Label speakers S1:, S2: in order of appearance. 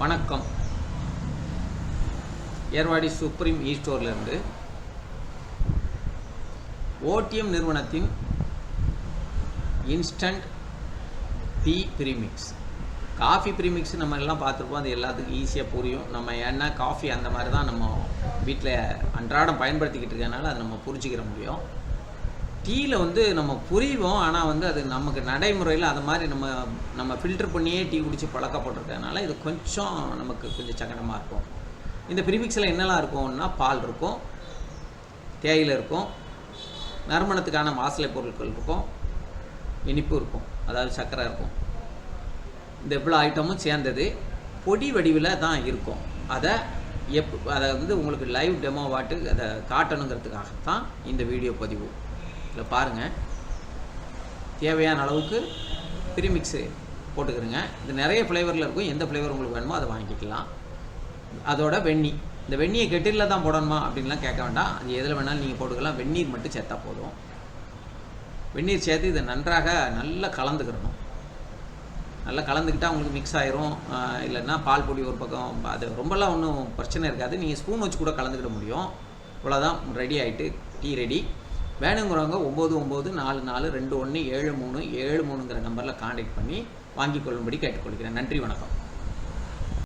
S1: வணக்கம். ஏர்வாடி சுப்ரீம் இ ஸ்டோர்லேருந்து ஓடிஎம் நிறுவனத்தின் instant tea premix coffee premix நம்ம எல்லாம் பார்த்துருப்போம். அது எல்லாத்துக்கும் ஈஸியாக புரியும். நம்ம என்ன காஃபி அந்த மாதிரி தான் நம்ம வீட்டில் அன்றாடம் பயன்படுத்திக்கிட்டு இருக்கனால அதை நம்ம புரிஞ்சுக்கிற முடியும். டீயில் வந்து நம்ம புரிவோம். ஆனால் வந்து அது நமக்கு நடைமுறையில் அது மாதிரி நம்ம நம்ம ஃபில்டர் பண்ணியே டீ குடித்து பழக்கப்பட்டிருக்கனால இது கொஞ்சம் நமக்கு கொஞ்சம் சங்கடமாக இருக்கும். இந்த ப்ரீமிக்ஸில் என்னெல்லாம் இருக்கும்னா பால் இருக்கும் தேயிலை இருக்கும் நறுமணத்துக்கான வாசலை பொருட்கள் இருக்கும் இனிப்பு இருக்கும் அதாவது சர்க்கரை இருக்கும். இந்த இவ்வளோ ஐட்டமும் சேர்ந்தது. பொடி வடிவில் தான் இருக்கும். அதை எப் அதை வந்து உங்களுக்கு லைவ் டெமோ வாட்டு அதை காட்டணுங்கிறதுக்காகத்தான் இந்த வீடியோ பதிவு. இதில் பாருங்கள் தேவையான அளவுக்கு ப்ரீமிக்ஸு போட்டுக்கிறேங்க. இது நிறைய ஃப்ளேவரில் இருக்கும். எந்த ஃப்ளேவர் உங்களுக்கு வேணுமோ அதை வாங்கிக்கலாம். அதோட வெந்நி இந்த வெந்நியை கெட்டிலில் தான் போடணுமா அப்படின்லாம் கேட்க வேண்டாம். அது எதில் வேணாலும் நீங்கள் போட்டுக்கலாம். வெந்நீர் மட்டும் சேர்த்தா போதும். வெந்நீர் சேர்த்து இதை நன்றாக நல்லா கலந்துக்கிறணும் நல்லா கலந்துக்கிட்டால் உங்களுக்கு மிக்ஸ் ஆயிரும். இல்லைன்னா பால் பொடி ஒரு பக்கம். அது ரொம்பலாம் ஒன்றும் பிரச்சனை இருக்காது. நீங்கள் ஸ்பூன் வச்சு கூட கலந்துக்கிட முடியும். இவ்வளோதான் ரெடி ஆகிட்டு டீ ரெடி வேணுங்கிறவங்க ஒம்பது ஒம்பது நாலு நாலு ரெண்டு ஒன்று ஏழு மூணு ஏழு மூணுங்கிற நம்பரில் காண்டாக்ட் பண்ணி வாங்கிக் கொள்ளும்படி கேட்டுக்கொள்கிறேன். நன்றி வணக்கம்.